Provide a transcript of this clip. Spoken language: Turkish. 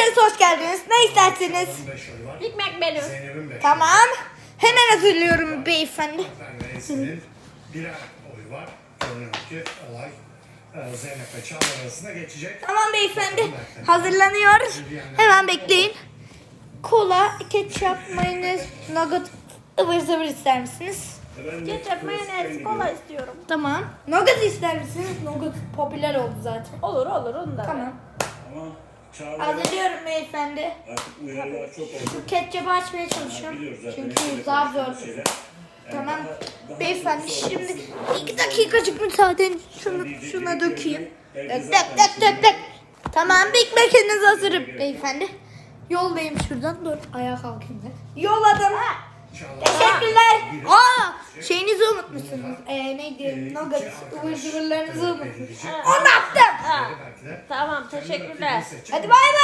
Hepiniz hoş geldiniz. Ne isterseniz. 15 oy var. Big Mac benim. Zeynep'in 5 Tamam. Hemen hazırlıyorum beyefendi. Birer oyu var. Görünüyor ki olay e, Zeynep ve Çağlar arasında geçecek. Tamam beyefendi. Hazırlanıyor. Hemen bekleyin. Kola, ketçap, mayonez, nugget, ıvır zıvır ister misiniz? Ketçap, mayonez, kola istiyorum. Tamam. Nugget ister misiniz? Nugget popüler oldu zaten. Olur olur onu da. ver. Tamam. Hazırlıyorum beyefendi. artık uyarılar çok oldu. Açmaya çalışıyorum. Biliyoruz zaten. Çünkü zar zor. Tamam. Beyefendi şimdi iki dakikacık müsaade şunu şuna dökeyim. Dök dök dök dök dök. Tamam Big Mac'iniz hazır beyefendi. Yollayayım şuradan. Dur ayağa kalkayım da. Yolladım. Teşekkürler. Aa şeyinizi unutmuşsunuz. Ee, neydi? Nugget ıvır zıvırlarınızı unutmuşsunuz. Onu attım. Ha, tamam teşekkürler. Hadi bay bay.